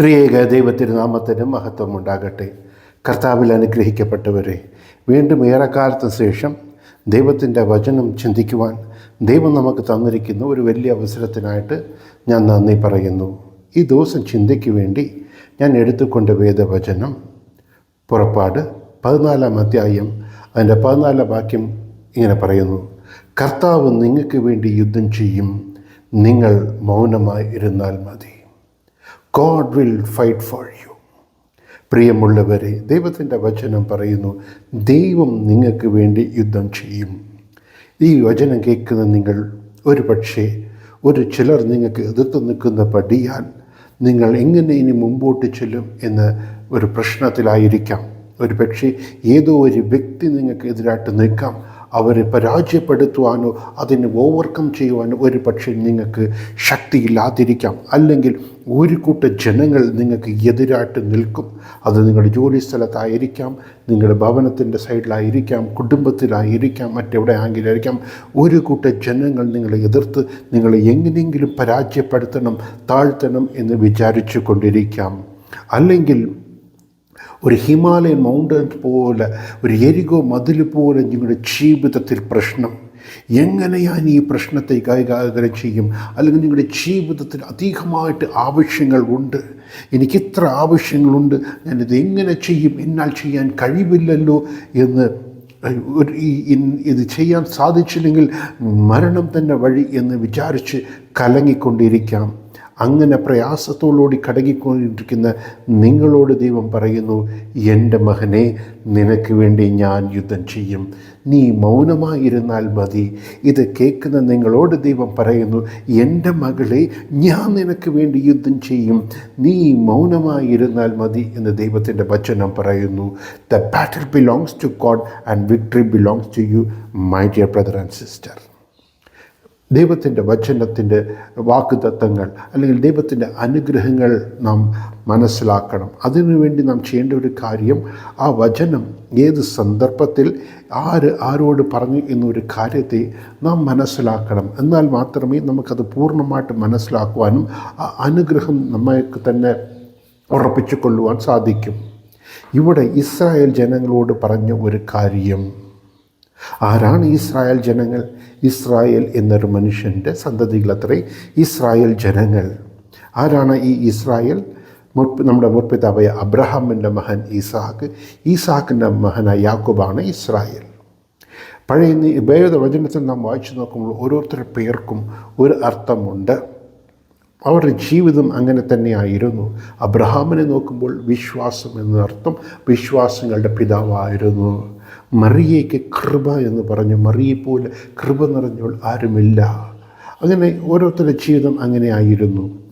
ത്രിയേക ദൈവത്തിരുനാമത്തിന് മഹത്വം ഉണ്ടാകട്ടെ. കർത്താവിൽ അനുഗ്രഹിക്കപ്പെട്ടവരെ വീണ്ടും ഏറെക്കാലത്തിന് ശേഷം ദൈവത്തിന്റെ വചനം ചിന്തിക്കുവാൻ ദൈവം നമുക്ക് തന്നിരിക്കുന്ന ഒരു വലിയ അവസരത്തിനായിട്ട് ഞാൻ നന്ദി പറയുന്നു. ഈ ദിവസം ചിന്തയ്ക്ക് വേണ്ടി ഞാൻ എടുത്തുകൊണ്ട് വേദവചനം പുറപ്പാട് പതിനാലാം അധ്യായം അതിന്റെ പതിനാലാം വാക്യം ഇങ്ങനെ പറയുന്നു. കർത്താവ് നിങ്ങൾക്ക് വേണ്ടി യുദ്ധം ചെയ്യും. നിങ്ങൾ മൗനമായി ഇരുന്നാൽ മതി. God will fight for you പ്രിയമുള്ളവരെ ദൈവത്തിന്റെ വചനം പറയുന്നു ദൈവം നിങ്ങൾക്ക് വേണ്ടി യുദ്ധം ചെയ്യും. ഈ വചനം കേൾക്കുന്ന നിങ്ങൾ ഒരു പക്ഷേ ഒരു ചിലർ നിങ്ങൾക്ക് എതിർത്ത് നിൽക്കുന്ന പടിയാൽ നിങ്ങൾ എങ്ങനെ ഇനി മുമ്പോട്ട് ചെല്ലും എന്ന ഒരു പ്രശ്നത്തിലായിരിക്കാം. ഒരു പക്ഷേ ഏതോ ഒരു വ്യക്തി നിങ്ങൾക്ക് എതിരായിട്ട് നിൽക്കാം. അവരെ പരാജയപ്പെടുത്തുവാനോ അതിനെ ഓവർകം ചെയ്യുവാനോ ഒരു പക്ഷേ നിങ്ങൾക്ക് ശക്തിയില്ലാതിരിക്കാം. അല്ലെങ്കിൽ ഒരു കൂട്ടം ജനങ്ങൾ നിങ്ങൾക്ക് എതിരായിട്ട് നിൽക്കും. അത് നിങ്ങളുടെ ജോലി സ്ഥലത്തായിരിക്കാം നിങ്ങളുടെ ഭവനത്തിന്റെ സൈഡിലായിരിക്കാം കുടുംബത്തിലായിരിക്കാം മറ്റെവിടെ ആങ്കിലായിരിക്കാം ഒരു കൂട്ടം ജനങ്ങൾ നിങ്ങളെ എതിർത്ത് നിങ്ങളെ എങ്ങനെയെങ്കിലും പരാജയപ്പെടുത്തണം താഴ്ത്തണം എന്ന് വിചാരിച്ചു കൊണ്ടിരിക്കാം. അല്ലെങ്കിൽ ഒരു ഹിമാലയൻ മൗണ്ടൻ പോലെ ഒരു എരികോ മതിൽ പോലെ നിങ്ങളുടെ ജീവിതത്തിൽ പ്രശ്നം. എങ്ങനെ ഞാൻ ഈ പ്രശ്നത്തെ കൈകാര്യം ചെയ്യും? അല്ലെങ്കിൽ നിങ്ങളുടെ ജീവിതത്തിൽ അധികമായിട്ട് ആവശ്യങ്ങൾ ഉണ്ട്. എനിക്കിത്ര ആവശ്യങ്ങളുണ്ട്. ഞാനിത് എങ്ങനെ ചെയ്യും? എന്നാൽ ചെയ്യാൻ കഴിവില്ലല്ലോ എന്ന് ഇത് ചെയ്യാൻ സാധിച്ചില്ലെങ്കിൽ മരണം തന്നെ വഴി എന്ന് വിചാരിച്ച് കലങ്ങിക്കൊണ്ടിരിക്കാം അങ്ങനെ പ്രയാസത്തോടുകൂടി കടകിക്കൊണ്ടിരിക്കുന്ന നിങ്ങളോട് ദൈവം പറയുന്നു എന്റെ മകനെ നിനക്ക് വേണ്ടി ഞാൻ യുദ്ധം ചെയ്യും. നീ മൗനമായിരുന്നാൽ മതി. ഇത് കേൾക്കുന്ന നിങ്ങളോട് ദൈവം പറയുന്നു എന്റെ മകളെ ഞാൻ നിനക്ക് വേണ്ടി യുദ്ധം ചെയ്യും. നീ മൗനമായിരുന്നാൽ മതി എന്ന് ദൈവത്തിന്റെ വചനം പറയുന്നു. The battle belongs to God and victory belongs to you my dear brother and sister ദൈവത്തിന്റെ വചനത്തിന്റെ വാക്കുതത്വങ്ങൾ അല്ലെങ്കിൽ ദൈവത്തിന്റെ അനുഗ്രഹങ്ങൾ നാം മനസ്സിലാക്കണം. അതിനുവേണ്ടി നാം ചെയ്യേണ്ട ഒരു കാര്യം ആ വചനം ഏത് സന്ദർഭത്തിൽ ആര് ആരോട് പറഞ്ഞു എന്നൊരു കാര്യത്തെ നാം മനസ്സിലാക്കണം. എന്നാൽ മാത്രമേ നമുക്കത് പൂർണമായിട്ട് മനസ്സിലാക്കുവാനും ആ അനുഗ്രഹം നമ്മൾക്ക് തന്നെ ഉറപ്പിച്ചു കൊള്ളുവാൻ സാധിക്കും. ഇവിടെ ഇസ്രായേൽ ജനങ്ങളോട് പറഞ്ഞ ഒരു കാര്യം. ആരാണ് ഇസ്രായേൽ ജനങ്ങൾ? ഇസ്രായേൽ എന്നൊരു മനുഷ്യന്റെ സന്തതികളത്രേ ഇസ്രായേൽ ജനങ്ങൾ. ആരാണ് ഈ ഇസ്രായേൽ? മുർപ്പ് നമ്മുടെ മുർപ്പിതാവായ അബ്രഹാമിന്റെ മഹൻ ഈസാഖ് ഈസാഖിന്റെ മഹനായ യാക്കോബാണ് ഇസ്രായേൽ. പഴയ വേദ വേദവചനത്തിൽ നാം വായിച്ചു നോക്കുമ്പോൾ ഓരോരുത്തരുടെ പേർക്കും ഒരു അർത്ഥമുണ്ട്. അവരുടെ ജീവിതം അങ്ങനെ തന്നെയായിരുന്നു. അബ്രഹാമിനെ നോക്കുമ്പോൾ വിശ്വാസം എന്നർത്ഥം വിശ്വാസങ്ങളുടെ പിതാവായിരുന്നു. മറിയയ്ക്ക് കൃപ എന്ന് പറഞ്ഞു. മറിയെ പോലെ കൃപ നിറഞ്ഞവൾ ആരുമില്ല. അങ്ങനെ ഓരോരുത്തരുടെ ജീവിതം അങ്ങനെ ആയിരുന്നു.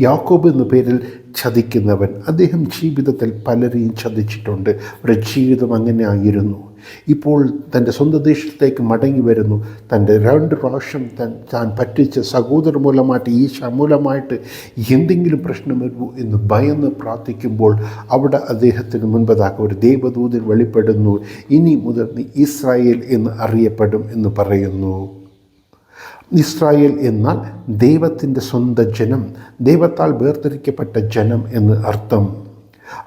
യാക്കോബ് എന്ന പേരിൽ ചതിക്കുന്നവൻ. അദ്ദേഹം ജീവിതത്തിൽ പലരെയും ചതിച്ചിട്ടുണ്ട്. അവരുടെ ജീവിതം അങ്ങനെ ആയിരുന്നു. ഇപ്പോൾ തന്റെ സ്വന്തം ദേശത്തേക്ക് മടങ്ങി വരുന്നു. തന്റെ രണ്ട് പ്രാവശ്യം തൻ താൻ പറ്റിച്ച സഹോദര മൂലമായിട്ട് ഈ ശമൂലമായിട്ട് എന്തെങ്കിലും പ്രശ്നം വരുമോ എന്ന് ഭയന്ന് പ്രാർത്ഥിക്കുമ്പോൾ അവിടെ അദ്ദേഹത്തിന് മുൻപതാക്ക ഒരു ദേവദൂതൻ വെളിപ്പെടുന്നു. ഇനി മുതൽ നീ ഇസ്രായേൽ എന്ന് അറിയപ്പെടും എന്ന് പറയുന്നു. ഇസ്രായേൽ എന്നാൽ ദൈവത്തിന്റെ സ്വന്തം ജനം ദൈവത്താൽ വേർതിരിക്കപ്പെട്ട ജനം എന്ന് അർത്ഥം.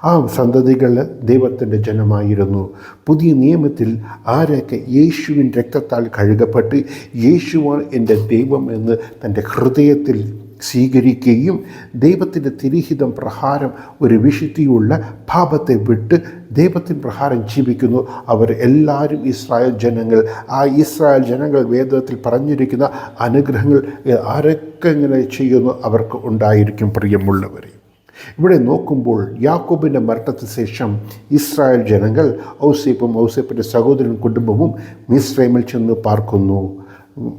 ആ സന്തതികൾ ദൈവത്തിന്റെ ജനമായിരുന്നു. പുതിയ നിയമത്തിൽ ആരൊക്കെ യേശുവിൻ രക്തത്താൽ കഴുകപ്പെട്ട് യേശുവാണ് എന്റെ ദൈവം എന്ന് തന്റെ ഹൃദയത്തിൽ സ്വീകരിക്കുകയും ദൈവത്തിന്റെ തിരിഹിതം പ്രഹാരം ഒരു വിശുദ്ധിയുള്ള പാപത്തെ വിട്ട് ദൈവത്തിൻ പ്രഹാരം ജീവിക്കുന്നു. അവർ എല്ലാവരും ഇസ്രായേൽ ജനങ്ങൾ. ആ ഇസ്രായേൽ ജനങ്ങൾ വേദത്തിൽ പറഞ്ഞിരിക്കുന്ന അനുഗ്രഹങ്ങൾ ആരൊക്കെ ഇങ്ങനെ ചെയ്യുന്നു അവർക്ക് ഉണ്ടായിരിക്കും പ്രിയമുള്ളവരെ. ഇവിടെ നോക്കുമ്പോൾ യാക്കോബിന്റെ മരണത്തിന് ശേഷം ഇസ്രായേൽ ജനങ്ങൾ ഔസേപ്പും ഔസേപ്പിന്റെ സഹോദരൻ കുടുംബവും മിസ്രൈമിൽ ചെന്ന് പാർക്കുന്നു.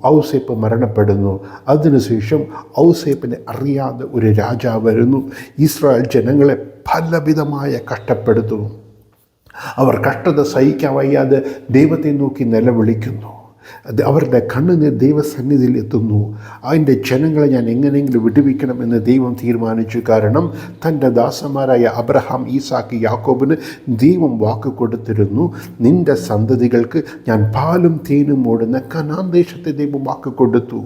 ഔസേപ്പ് മരണപ്പെടുന്നു. അതിനുശേഷം ഔസേപ്പിനെ അറിയാതെ ഒരു രാജാവ് വരുന്നു. ഇസ്രായേൽ ജനങ്ങളെ പലവിധമായ കഷ്ടപ്പെടുത്തുന്നു. അവർ കഷ്ടത സഹിക്കാൻ വയ്യാതെ ദൈവത്തെ നോക്കി നിലവിളിക്കുന്നു. അവരുടെ കണ്ണുനീർ ദൈവസന്നിധിയിൽ എത്തുന്നു. അതിന്റെ ജനങ്ങളെ ഞാൻ എങ്ങനെയെങ്കിലും വിടുവിക്കണം എന്ന് ദൈവം തീരുമാനിച്ചു. കാരണം തന്റെ ദാസന്മാരായ അബ്രഹാം ഈസാക്ക് യാക്കോബിന് ദൈവം വാക്ക് കൊടുത്തിരുന്നു. നിന്റെ സന്തതികൾക്ക് ഞാൻ പാലും തേനും ഓടുന്ന കനാന്തേശത്തെ ദൈവം വാക്ക് കൊടുത്തു.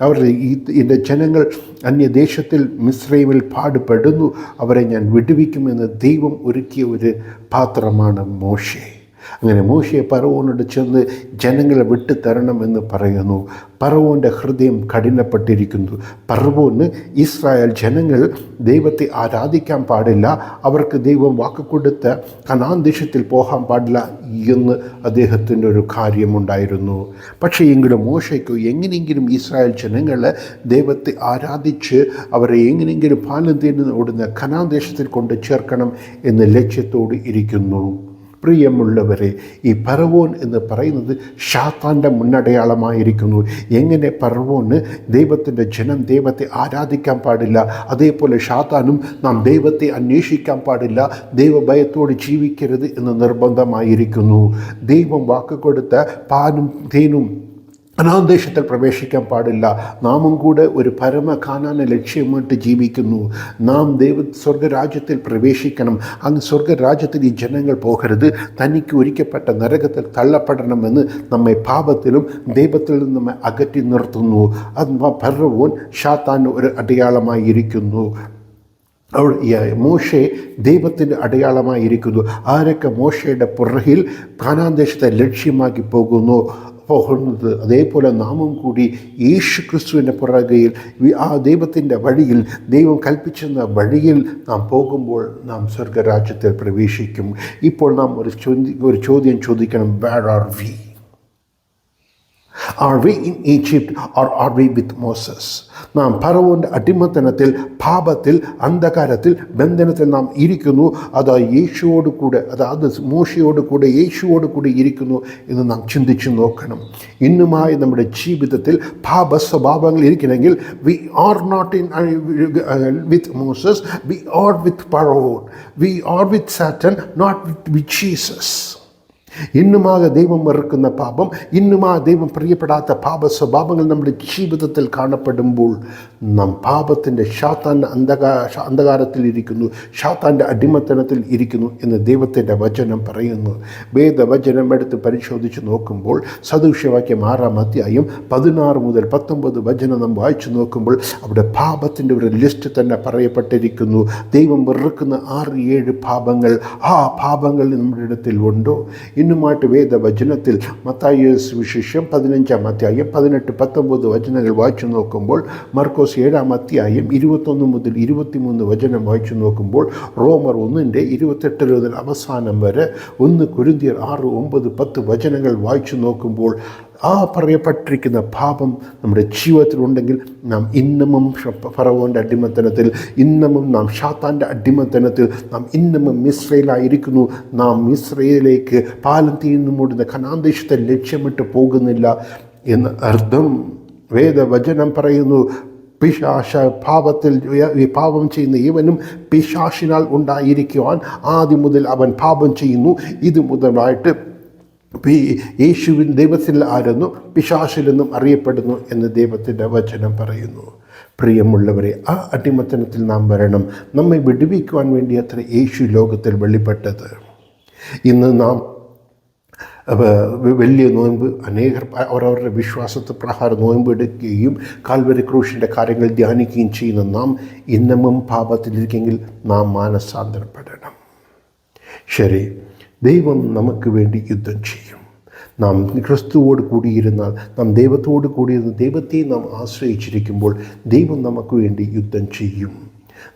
അവരുടെ ഈ എന്റെ ജനങ്ങൾ അന്യദേശത്തിൽ മിശ്രൈമിൽ പാടുപെടുന്നു. അവരെ ഞാൻ വിടുവിക്കുമെന്ന് ദൈവം ഒരുക്കിയ ഒരു പാത്രമാണ് മോശേ. അങ്ങനെ മോശയെ പറവോനോട് ചെന്ന് ജനങ്ങളെ വിട്ടു തരണമെന്ന് പറയുന്നു. പറവോന്റെ ഹൃദയം കഠിനപ്പെട്ടിരിക്കുന്നു. പറവോന് ഇസ്രായേൽ ജനങ്ങൾ ദൈവത്തെ ആരാധിക്കാൻ പാടില്ല. അവർക്ക് ദൈവം വാക്ക് കൊടുത്ത കനാന്തേശത്തിൽ പോകാൻ പാടില്ല എന്ന് അദ്ദേഹത്തിന്റെ ഒരു കാര്യമുണ്ടായിരുന്നു. പക്ഷേ എങ്കിലും മോശയ്ക്ക് എങ്ങനെയെങ്കിലും ഇസ്രായേൽ ജനങ്ങളെ ദൈവത്തെ ആരാധിച്ച് അവരെ എങ്ങനെയെങ്കിലും പാലം തേടുന്ന ഓടുന്ന കനാന്തേശത്തിൽ കൊണ്ട് ചേർക്കണം എന്ന ലക്ഷ്യത്തോട് ഇരിക്കുന്നു. പ്രിയമുള്ളവരെ ഈ പറവോൻ എന്ന് പറയുന്നത് ഷാത്താന്റെ മുന്നടയാളമായിരിക്കുന്നു. എങ്ങനെ പറവോന് ദൈവത്തിന്റെ ജനം ദൈവത്തെ ആരാധിക്കാൻ പാടില്ല അതേപോലെ ഷാത്താനും നാം ദൈവത്തെ അന്വേഷിക്കാൻ പാടില്ല ദൈവഭയത്തോട് ജീവിക്കരുത് എന്ന് നിർബന്ധമായിരിക്കുന്നു. ദൈവം വാക്ക് കൊടുത്ത പാനും തേനും അനാന്തേശത്തിൽ പ്രവേശിക്കാൻ പാടില്ല. നാമും കൂടെ ഒരു പരമ കാനാന ലക്ഷ്യമായിട്ട് ജീവിക്കുന്നു. നാം ദൈവ സ്വർഗരാജ്യത്തിൽ പ്രവേശിക്കണം. അങ്ങ് സ്വർഗരാജ്യത്തിൽ ഈ ജനങ്ങൾ പോകരുത്. തനിക്ക് ഒരുക്കപ്പെട്ട നരകത്തിൽ തള്ളപ്പെടണമെന്ന് നമ്മെ പാപത്തിലും ദൈവത്തിൽ നിന്ന് നമ്മെ അകറ്റി നിർത്തുന്നു. അത് ഭർവോൻ ഷാത്താൻ ഒരു അടയാളമായിരിക്കുന്നു. അവൾ മോശെ ദൈവത്തിന്റെ അടയാളമായിരിക്കുന്നു. ആരൊക്കെ മോശയുടെ പുറകിൽ കാനാന്തേശത്തെ ലക്ഷ്യമാക്കി പോകുന്നു? പോകുന്നത്. അതേപോലെ നാമും കൂടി യേശു ക്രിസ്തുവിന്റെ പുറകയിൽ ആ ദൈവത്തിന്റെ വഴിയിൽ ദൈവം കൽപ്പിച്ചെന്ന വഴിയിൽ നാം പോകുമ്പോൾ നാം സ്വർഗരാജ്യത്തിൽ പ്രവേശിക്കും. ഇപ്പോൾ നാം ഒരു ചോദ്യം ഒരു ചോദ്യം ചോദിക്കണം where are we are we in Egypt or are we with Moses നാം പറവോന്റെ അടിമത്തനത്തിൽ പാപത്തിൽ അന്ധകാരത്തിൽ ബന്ധനത്തിൽ നാം ഇരിക്കുന്നു. അത് യേശുവോട് കൂടെ അതായത് മോശയോട് കൂടെ യേശുവോട് കൂടെ ഇരിക്കുന്നു എന്ന് നാം ചിന്തിച്ചു നോക്കണം. ഇന്നുമായി നമ്മുടെ ജീവിതത്തിൽ പാപ സ്വഭാവങ്ങൾ ഇരിക്കണമെങ്കിൽ we are not in with Moses we are with Pharaoh we are with Satan not with with Jesus ഇന്നുമാകെ ദൈവം വെറുക്കുന്ന പാപം ഇന്നുമാ ദൈവം പ്രിയപ്പെടാത്ത പാപ സ്വഭാവങ്ങൾ നമ്മുടെ ജീവിതത്തിൽ കാണപ്പെടുമ്പോൾ നാം പാപത്തിന്റെ ഷാത്താന്റെ അന്ധകാ അന്ധകാരത്തിൽ ഇരിക്കുന്നു ഷാത്താന്റെ അടിമത്തനത്തിൽ ഇരിക്കുന്നു എന്ന് ദൈവത്തിന്റെ വചനം പറയുന്നു. വേദവചനം എടുത്ത് പരിശോധിച്ച് നോക്കുമ്പോൾ സദൃശ്യവാക്യം ആറാം അധ്യായം പതിനാറ് മുതൽ പത്തൊമ്പത് വചനം നാം വായിച്ചു നോക്കുമ്പോൾ അവിടെ പാപത്തിന്റെ ഒരു ലിസ്റ്റ് തന്നെ പറയപ്പെട്ടിരിക്കുന്നു. ദൈവം വെറുക്കുന്ന ആറ് ഏഴ് പാപങ്ങൾ ആ പാപങ്ങൾ നമ്മുടെ ഇടത്തിൽ ഉണ്ടോ? ഇന്നുമായിട്ട് വേദവചനത്തിൽ മത്തായ സുവിശേഷം പതിനഞ്ചാം അധ്യായം പതിനെട്ട് പത്തൊമ്പത് വചനങ്ങൾ വായിച്ചു നോക്കുമ്പോൾ മർക്കോസ് ഏഴാം അധ്യായം ഇരുപത്തൊന്ന് മുതൽ ഇരുപത്തിമൂന്ന് വചനം വായിച്ചു നോക്കുമ്പോൾ റോമർ ഒന്നിന്റെ ഇരുപത്തെട്ട് മുതൽ അവസാനം വരെ ഒന്ന് കുരുന്തിയർ ആറ് ഒമ്പത് പത്ത് വചനങ്ങൾ വായിച്ചു നോക്കുമ്പോൾ ആ പറയപ്പെട്ടിരിക്കുന്ന പാപം നമ്മുടെ ജീവിതത്തിലുണ്ടെങ്കിൽ നാം ഇന്നമും ഫറവോന്റെ അടിമത്തനത്തിൽ ഇന്നമും നാം ഷാത്താന്റെ അടിമത്തനത്തിൽ നാം ഇന്നമും മിശ്രയിലായിരിക്കുന്നു നാം മിശ്രയിലേക്ക് പാലം തീർന്നു മൂടുന്ന ഖനാന്തേശത്തെ ലക്ഷ്യമിട്ട് പോകുന്നില്ല എന്ന് അർത്ഥം. വേദവചനം പറയുന്നു പിശാശ പാപത്തിൽ പാപം ചെയ്യുന്ന ഇവനും പിശാശിനാൽ ഉണ്ടായിരിക്കുവാൻ ആദ്യം മുതൽ അവൻ പാപം ചെയ്യുന്നു. ഇത് മുതലായിട്ട് യേശുവിൻ ദൈവത്തിൽ ആരെന്നു പിശാശിലെന്നും അറിയപ്പെടുന്നു എന്ന് ദൈവത്തിന്റെ വചനം പറയുന്നു. പ്രിയമുള്ളവരെ ആ അടിമത്തനത്തിൽ നാം വരണം. നമ്മെ വിടുവിക്കുവാൻ വേണ്ടി അത്ര യേശു ലോകത്തിൽ വെളിപ്പെട്ടത്. ഇന്ന് നാം വലിയ നോയമ്പ് അനേകർ അവരവരുടെ വിശ്വാസത്തെ പ്രകാരം നോയമ്പ് എടുക്കുകയും കാൽവരി ക്രൂശിന്റെ കാര്യങ്ങൾ ധ്യാനിക്കുകയും ചെയ്യുന്ന നാം ഇന്നമും പാപത്തിലിരിക്കെങ്കിൽ നാം മാനസാന്തരപ്പെടണം. ശരി. ദൈവം നമുക്ക് വേണ്ടി യുദ്ധം ചെയ്യും. നാം ക്രിസ്തുവോട് കൂടിയിരുന്നാൽ നാം ദൈവത്തോട് കൂടിയിരുന്ന ദൈവത്തെ നാം ആശ്രയിച്ചിരിക്കുമ്പോൾ ദൈവം നമുക്ക് വേണ്ടി യുദ്ധം ചെയ്യും.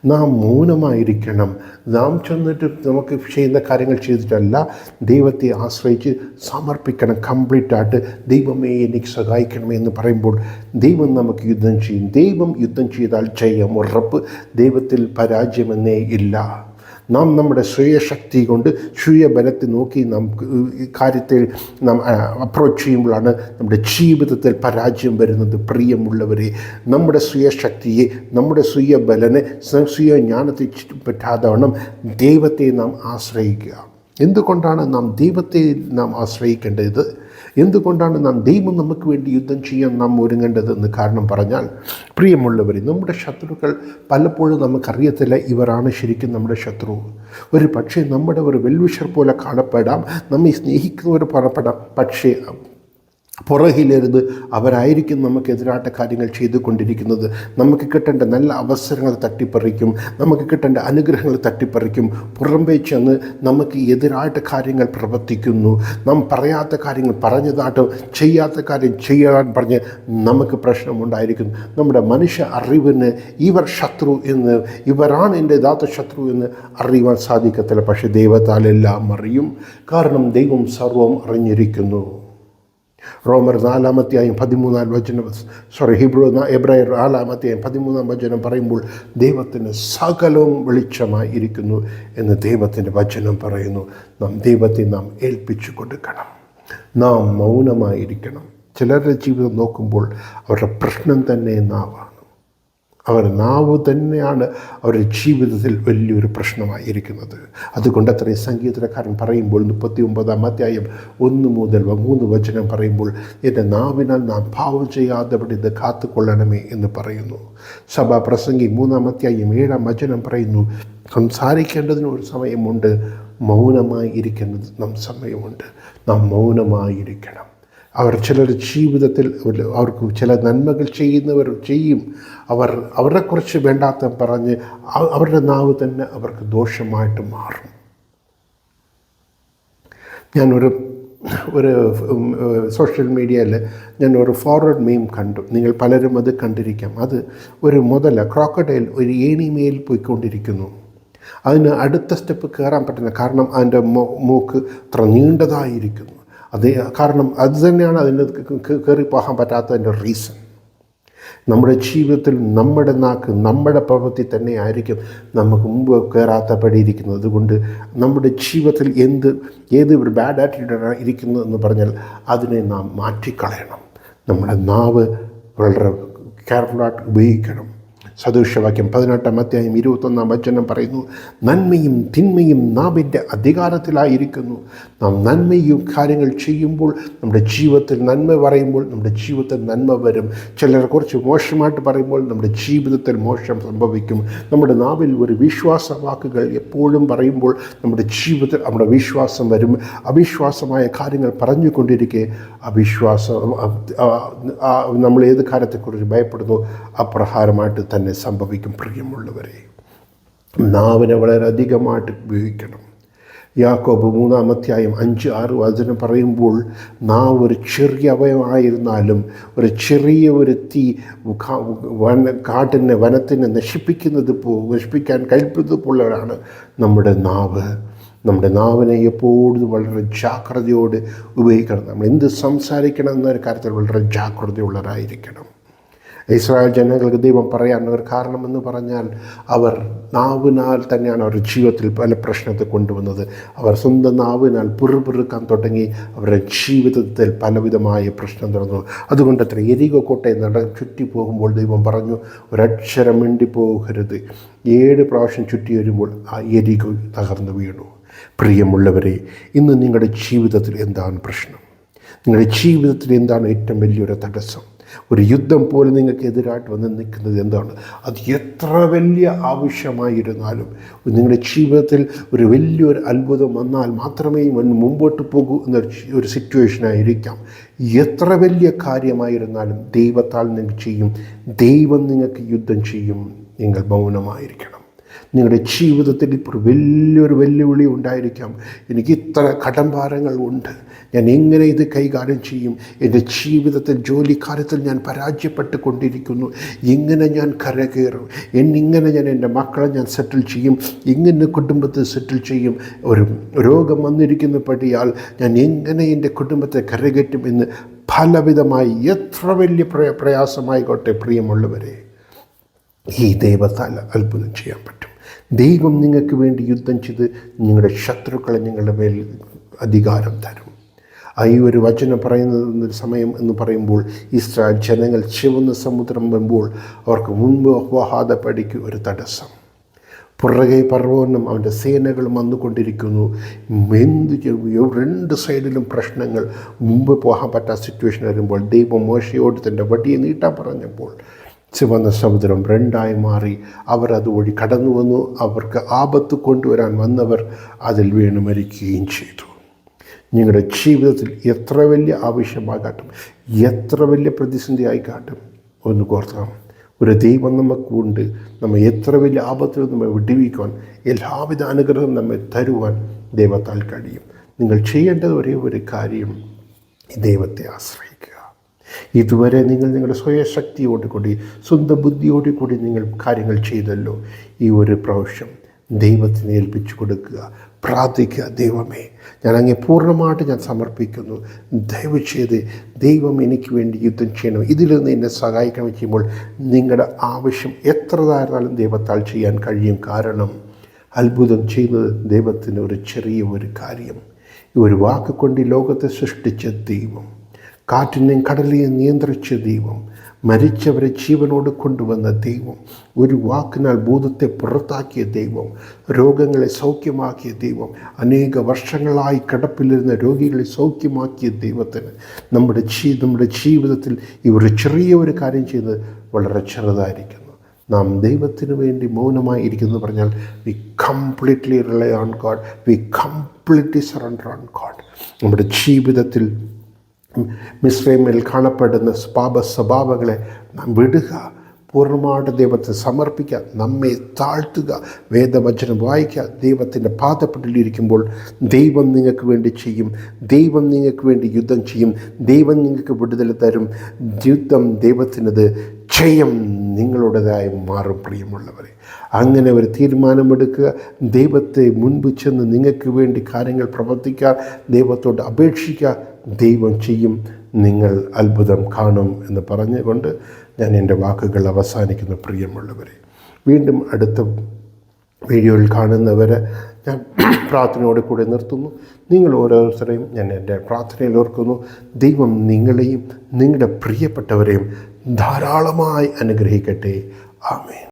നാം മൗനമായിരിക്കണം. നാം ചെന്നിട്ട് നമുക്ക് ചെയ്യുന്ന കാര്യങ്ങൾ ചെയ്തിട്ടല്ല ദൈവത്തെ ആശ്രയിച്ച് സമർപ്പിക്കണം കംപ്ലീറ്റ് ആയിട്ട് ദൈവമേ എനിക്ക് സഹായിക്കണമേ എന്ന് പറയുമ്പോൾ ദൈവം നമുക്ക് യുദ്ധം ചെയ്യും. ദൈവം യുദ്ധം ചെയ്താൽ ജയം ഉറപ്പ് ദൈവത്തിൽ പരാജയമെന്നേ ഇല്ല. നാം നമ്മുടെ സ്വയശക്തി കൊണ്ട് സ്വയബലത്തെ നോക്കി നാം കാര്യത്തിൽ നാം അപ്രോച്ച് ചെയ്യുമ്പോഴാണ് നമ്മുടെ ജീവിതത്തിൽ പരാജയം വരുന്നത്. പ്രിയമുള്ളവരെ നമ്മുടെ സ്വയശക്തിയെ നമ്മുടെ സ്വയബലനെ സ്വയ ജ്ഞാനത്തെ പറ്റാതെ വണ്ണം ദൈവത്തെ നാം ആശ്രയിക്കുക. എന്തുകൊണ്ടാണ് നാം ദൈവത്തെ നാം ആശ്രയിക്കേണ്ടത്? എന്തുകൊണ്ടാണ് നാം ദൈവം നമുക്ക് വേണ്ടി യുദ്ധം ചെയ്യാൻ നാം ഒരുങ്ങേണ്ടതെന്ന് കാരണം പറഞ്ഞാൽ പ്രിയമുള്ളവർ നമ്മുടെ ശത്രുക്കൾ പലപ്പോഴും നമുക്കറിയത്തില്ല ഇവരാണ് ശരിക്കും നമ്മുടെ ശത്രു. ഒരു പക്ഷേ നമ്മുടെ ഒരു വെൽവിഷർ പോലെ കാണപ്പെടാം നമ്മെ സ്നേഹിക്കുന്നവർ പറപ്പെടാം പക്ഷേ പുറകിലിരുന്ന് അവരായിരിക്കും നമുക്ക് എതിരാട്ട കാര്യങ്ങൾ ചെയ്തുകൊണ്ടിരിക്കുന്നത്. നമുക്ക് കിട്ടേണ്ട നല്ല അവസരങ്ങൾ തട്ടിപ്പറിക്കും. നമുക്ക് കിട്ടേണ്ട അനുഗ്രഹങ്ങൾ തട്ടിപ്പറിക്കും. പുറമ്പേ ചെന്ന് നമുക്ക് എതിരായിട്ട് കാര്യങ്ങൾ പ്രവർത്തിക്കുന്നു. നാം പറയാത്ത കാര്യങ്ങൾ പറഞ്ഞതാട്ടും ചെയ്യാത്ത കാര്യം ചെയ്യാൻ പറഞ്ഞ് നമുക്ക് പ്രശ്നമുണ്ടായിരിക്കുന്നു നമ്മുടെ മനുഷ്യ അറിവിന് ഇവർ ശത്രു എന്ന് ഇവരാണ് എന്റെ യഥാർത്ഥ ശത്രു എന്ന് അറിയുവാൻ സാധിക്കത്തില്ല. പക്ഷേ ദൈവത്താലെല്ലാം അറിയും. കാരണം ദൈവം സർവം അറിഞ്ഞിരിക്കുന്നു. റോമർ നാലാമത്തെയായും പതിമൂന്നാം വചനം സോറി ഹിബ്രു എബ്രായർ നാലാമത്തെയായും പതിമൂന്നാം വചനം പറയുമ്പോൾ ദൈവത്തിന് സകലവും വെളിച്ചമായി ഇരിക്കുന്നു എന്ന് ദൈവത്തിന്റെ വചനം പറയുന്നു. നാം ദൈവത്തെ നാം ഏൽപ്പിച്ചു കൊടുക്കണം. നാം മൗനമായിരിക്കണം. ചിലരുടെ ജീവിതം നോക്കുമ്പോൾ അവരുടെ പ്രശ്നം തന്നെ നാവാണ്. അവർ നാവ് തന്നെയാണ് അവരുടെ ജീവിതത്തിൽ വലിയൊരു പ്രശ്നമായിരിക്കുന്നത്. അതുകൊണ്ട് അത്രയും സംഗീതക്കാരൻ പറയുമ്പോൾ മുപ്പത്തി ഒമ്പതാം അധ്യായം ഒന്ന് മുതൽ മൂന്ന് വചനം പറയുമ്പോൾ എന്റെ നാവിനാൽ നാം ഭാവം ചെയ്യാതെ ഇത് കാത്തുകൊള്ളണമേ എന്ന് പറയുന്നു. സഭാ പ്രസംഗി മൂന്നാം അധ്യായം ഏഴാം വചനം പറയുന്നു സംസാരിക്കേണ്ടതിന് ഒരു സമയമുണ്ട് മൗനമായി ഇരിക്കേണ്ടത് നാം സമയമുണ്ട്. നാം മൗനമായിരിക്കണം. അവർ ചിലർ ജീവിതത്തിൽ അവർക്ക് ചില നന്മകൾ ചെയ്യുന്നവർ ചെയ്യും. അവർ അവരെക്കുറിച്ച് വേണ്ടാത്ത പറഞ്ഞ് അവരുടെ നാവ് തന്നെ അവർക്ക് ദോഷമായിട്ട് മാറും. ഞാനൊരു ഒരു സോഷ്യൽ മീഡിയയിൽ ഞാൻ ഒരു ഫോർവേഡ് മീം കണ്ടു. നിങ്ങൾ പലരും അത് കണ്ടിരിക്കാം. അത് ഒരു മുതല ക്രോക്കഡൈൽ ഒരു ഏണിമേൽ പോയിക്കൊണ്ടിരിക്കുന്നു. അതിന് അടുത്ത സ്റ്റെപ്പ് കയറാൻ പറ്റുന്ന കാരണം അതിന്റെ മൂക്ക് ഇത്ര നീണ്ടതായിരിക്കുന്നു. അത് കാരണം അത് തന്നെയാണ് അതിന് കയറി പോകാൻ പറ്റാത്തതിന്റെ റീസൺ നമ്മുടെ ജീവിതത്തിൽ നമ്മുടെ നാക്ക് നമ്മുടെ പ്രവൃത്തി തന്നെ ആയിരിക്കും നമുക്ക് മുമ്പ് കയറാത്ത പടിയിരിക്കുന്നത് അതുകൊണ്ട് നമ്മുടെ ജീവിതത്തിൽ എന്ത് ഏത് ഒരു ബാഡ് ആറ്റിറ്റ്യൂഡാണ് ഇരിക്കുന്നത് എന്ന് പറഞ്ഞാൽ അതിനെ നാം മാറ്റിക്കളയണം. നമ്മുടെ നാവ് വളരെ കെയർഫുള്ളായിട്ട് ഉപയോഗിക്കണം. സദൃശവാക്യം പതിനെട്ടാം അധ്യായം ഇരുപത്തൊന്നാം വചനം പറയുന്നു നന്മയും തിന്മയും നാവിന്റെ അധികാരത്തിലായിരിക്കുന്നു. നാം നന്മയും കാര്യങ്ങൾ ചെയ്യുമ്പോൾ നമ്മുടെ ജീവിതത്തിൽ നന്മ പറയുമ്പോൾ നമ്മുടെ ജീവിതത്തിൽ നന്മ വരും. ചിലരെ കുറച്ച് മോശമായിട്ട് പറയുമ്പോൾ നമ്മുടെ ജീവിതത്തിൽ മോശം സംഭവിക്കും. നമ്മുടെ നാവിൽ ഒരു വിശ്വാസ വാക്കുകൾ എപ്പോഴും പറയുമ്പോൾ നമ്മുടെ ജീവിതത്തിൽ നമ്മുടെ വിശ്വാസം വരും. അവിശ്വാസമായ കാര്യങ്ങൾ പറഞ്ഞുകൊണ്ടിരിക്കെ അവിശ്വാസം നമ്മൾ ഏത് കാര്യത്തെക്കുറിച്ച് ഭയപ്പെടുന്നു? അപ്രഹാരമായിട്ട് തന്നെ തന്നെ സംഭവിക്കും പ്രിയമുള്ളവരെ. നാവിനെ വളരെയധികമായിട്ട് ഉപയോഗിക്കണം. യാക്കോബ് മൂന്നാമധ്യായം അഞ്ച് ആറ് വചനം പറയുമ്പോൾ നാവ് ഒരു ചെറിയ അവയമായിരുന്നാലും ഒരു ചെറിയ ഒരു തീ വന കാട്ടിനെ വനത്തിനെ നശിപ്പിക്കുന്നത് പോ നശിപ്പിക്കാൻ കൽപ്പത് പോലെയാണ് നമ്മുടെ നാവ്. നമ്മുടെ നാവിനെ എപ്പോഴും വളരെ ജാഗ്രതയോട് ഉപയോഗിക്കണം. നമ്മൾ എന്ത് സംസാരിക്കണം എന്നൊരു കാര്യത്തിൽ വളരെ ജാഗ്രതയുള്ളവരായിരിക്കണം. ഇസ്രായേൽ ജനങ്ങൾക്ക് ദൈവം പറയാൻ ഒരു കാരണമെന്ന് പറഞ്ഞാൽ അവർ നാവിനാൽ തന്നെയാണ് അവരുടെ ജീവിതത്തിൽ പല പ്രശ്നത്തെ കൊണ്ടുവന്നത്. അവർ സ്വന്തം നാവിനാൽ പുറപുറുക്കാൻ തുടങ്ങി അവരുടെ ജീവിതത്തിൽ പലവിധമായ പ്രശ്നം തുടർന്നു. അതുകൊണ്ട് അത്ര എരിക കോട്ടെ നട ചുറ്റി പോകുമ്പോൾ ദൈവം പറഞ്ഞു ഒരക്ഷരം മിണ്ടി പോകരുത് ഏഴ് പ്രാവശ്യം ചുറ്റി വരുമ്പോൾ ആ എരിക തകർന്നു വീണു. പ്രിയമുള്ളവരെ ഇന്ന് നിങ്ങളുടെ ജീവിതത്തിൽ എന്താണ് പ്രശ്നം? നിങ്ങളുടെ ജീവിതത്തിൽ എന്താണ് ഏറ്റവും വലിയൊരു തടസ്സം? ഒരു യുദ്ധം പോലും നിങ്ങൾക്ക് എതിരായിട്ട് വന്ന് നിൽക്കുന്നത് എന്താണ്? അത് എത്ര വലിയ ആവശ്യമായിരുന്നാലും നിങ്ങളുടെ ജീവിതത്തിൽ ഒരു വലിയൊരു അത്ഭുതം വന്നാൽ മാത്രമേ മുമ്പോട്ട് പോകൂ എന്നൊരു ഒരു സിറ്റുവേഷനായിരിക്കാം എത്ര വലിയ കാര്യമായിരുന്നാലും ദൈവത്താൽ നിങ്ങൾ ചെയ്യും. ദൈവം നിങ്ങൾക്ക് യുദ്ധം ചെയ്യും. നിങ്ങൾ മൗനമായിരിക്കണം. നിങ്ങളുടെ ജീവിതത്തിൽ ഇപ്പോൾ വലിയൊരു വെല്ലുവിളി ഉണ്ടായിരിക്കാം. എനിക്ക് ഇത്ര കടംഭാരങ്ങൾ ഉണ്ട്. ഞാൻ എങ്ങനെ ഇത് കൈകാര്യം ചെയ്യും? എന്റെ ജീവിതത്തിൽ ജോലിക്കാര്യത്തിൽ ഞാൻ പരാജയപ്പെട്ട് കൊണ്ടിരിക്കുന്നു എങ്ങനെ ഞാൻ കരകയറും. എന്നിങ്ങനെ ഞാൻ എന്റെ മക്കളെ ഞാൻ സെറ്റിൽ ചെയ്യും. എങ്ങനെ കുടുംബത്തെ സെറ്റിൽ ചെയ്യും. ഒരു രോഗം വന്നിരിക്കുന്ന പടിയാൽ ഞാൻ എങ്ങനെ എന്റെ കുടുംബത്തെ കരകയറ്റും എന്ന് ഫലവിധമായി എത്ര വലിയ പ്രയാസമായിക്കോട്ടെ പ്രിയമുള്ളവരെ. ഈ ദൈവത്താൽ അത്ഭുതം ചെയ്യാൻ പറ്റും. ദൈവം നിങ്ങൾക്ക് വേണ്ടി യുദ്ധം ചെയ്ത് നിങ്ങളുടെ ശത്രുക്കളെ നിങ്ങളുടെ മേൽ അധികാരം തരും. ഈ ഒരു വചനം പറയുന്ന സമയം എന്ന് പറയുമ്പോൾ ഇസ്രായേൽ ജനങ്ങൾ ചുവന്ന സമുദ്രം വരുമ്പോൾ അവർക്ക് മുൻപ് പഠിക്കും ഒരു തടസ്സം. പുറകെ പറവോനും അവന്റെ സേനകളും വന്നുകൊണ്ടിരിക്കുന്നു. എന്ത് രണ്ട് സൈഡിലും പ്രശ്നങ്ങൾ. മുമ്പ് പോകാൻ പറ്റാത്ത സിറ്റുവേഷൻ വരുമ്പോൾ ദൈവം മോശയോട് തന്റെ വടിയെ നീട്ടാൻ പറഞ്ഞപ്പോൾ ചുവന്ന സമുദ്രം രണ്ടായി മാറി. അവർ അതുവഴി കടന്നു വന്നു. അവർക്ക് ആപത്ത് കൊണ്ടുവരാൻ വന്നവർ അതിൽ വീണ് മരിക്കുകയും ചെയ്തു. നിങ്ങളുടെ ജീവിതത്തിൽ എത്ര വലിയ ആവശ്യമാകാട്ടും എത്ര വലിയ പ്രതിസന്ധി ആയിക്കാട്ടും ഒന്ന് കോർത്താം ഒരു ദൈവം നമുക്കുണ്ട്. നമ്മെ എത്ര വലിയ ആപത്തിൽ നമ്മെ വിടുവിക്കുവാൻ എല്ലാവിധ അനുഗ്രഹം നമ്മെ തരുവാൻ ദൈവത്താൽ കഴിയും. നിങ്ങൾ ചെയ്യേണ്ടത് ഒരേ ഒരു കാര്യം. ദൈവത്തെ ആശ്രയിക്കുക. ഇതുവരെ നിങ്ങൾ നിങ്ങളുടെ സ്വയശക്തിയോട് കൂടി സ്വന്തം ബുദ്ധിയോട് കൂടി നിങ്ങൾ കാര്യങ്ങൾ ചെയ്തല്ലോ. ഈ ഒരു പ്രാവശ്യം ദൈവത്തിന് ഏൽപ്പിച്ചു കൊടുക്കുക. പ്രാർത്ഥിക്കുക ദൈവമേ ഞാൻ അങ്ങേ പൂർണമായിട്ട് ഞാൻ സമർപ്പിക്കുന്നു. ദയവ് ചെയ്ത് ദൈവം എനിക്ക് വേണ്ടി യുദ്ധം ചെയ്യണം. ഇതിൽ നിന്ന് എന്നെ സഹായിക്കണം ചെയ്യുമ്പോൾ നിങ്ങളുടെ ആവശ്യം എത്ര താഴ്ന്നാലും ദൈവത്താൽ ചെയ്യാൻ കഴിയും. കാരണം അത്ഭുതം ചെയ്യുന്നത് ദൈവത്തിന് ഒരു ചെറിയ ഒരു കാര്യം. ഒരു വാക്ക് കൊണ്ട് ലോകത്തെ സൃഷ്ടിച്ച ദൈവം കാറ്റിനെയും കടലിനെയും നിയന്ത്രിച്ച ദൈവം മരിച്ചവരെ ജീവനോട് കൊണ്ടുവന്ന ദൈവം ഒരു വാക്കിനാൽ ഭൂതത്തെ പുറത്താക്കിയ ദൈവം രോഗങ്ങളെ സൗഖ്യമാക്കിയ ദൈവം അനേക വർഷങ്ങളായി കിടപ്പിലിരുന്ന രോഗികളെ സൗഖ്യമാക്കിയ ദൈവത്തിന് നമ്മുടെ ജീ നമ്മുടെ ജീവിതത്തിൽ ഒരു ചെറിയ ഒരു കാര്യം ചെയ്ത് വളരെ ചെറുതായിരിക്കുന്നു. നാം ദൈവത്തിന് വേണ്ടി മൗനമായി ഇരിക്കുന്നു പറഞ്ഞാൽ we completely rely on God we completely surrender on God നമ്മുടെ ജീവിതത്തിൽ മിശ്രമിൽ കാണപ്പെടുന്ന പാപ സ്വഭാവങ്ങളെ നാം വിടുക. പൂർണമായിട്ട് ദൈവത്തെ സമർപ്പിക്കുക. നമ്മെ താഴ്ത്തുക. വേദവചനം വായിക്കുക. ദൈവത്തിന്റെ പാതപ്പെട്ടിരിക്കുമ്പോൾ ദൈവം നിങ്ങൾക്ക് വേണ്ടി ചെയ്യും. ദൈവം നിങ്ങൾക്ക് വേണ്ടി യുദ്ധം ചെയ്യും. ദൈവം നിങ്ങൾക്ക് വിടുതൽ തരും. യുദ്ധം ദൈവത്തിനത് ജയം നിങ്ങളുടേതായി മാറും പ്രിയമുള്ളവരെ. അങ്ങനെ ഒരു തീരുമാനമെടുക്കുക. ദൈവത്തെ മുൻപ് ചെന്ന് നിങ്ങൾക്ക് വേണ്ടി കാര്യങ്ങൾ പ്രവർത്തിക്കുക. ദൈവത്തോട് അപേക്ഷിക്കുക. ദൈവം ചെയ്യും നിങ്ങൾ അത്ഭുതം കാണും എന്ന് പറഞ്ഞുകൊണ്ട് ഞാൻ എന്റെ വാക്കുകൾ അവസാനിക്കുന്നു പ്രിയമുള്ളവരെ. വീണ്ടും അടുത്ത വീഡിയോയിൽ കാണുന്നവരെ ഞാൻ പ്രാർത്ഥനയോട് കൂടെ നിർത്തുന്നു. നിങ്ങൾ ഓരോരുത്തരെയും ഞാൻ എന്റെ പ്രാർത്ഥനയിൽ ഓർക്കുന്നു. ദൈവം നിങ്ങളെയും നിങ്ങളുടെ പ്രിയപ്പെട്ടവരെയും ധാരാളമായി അനുഗ്രഹിക്കട്ടെ. ആമേൻ.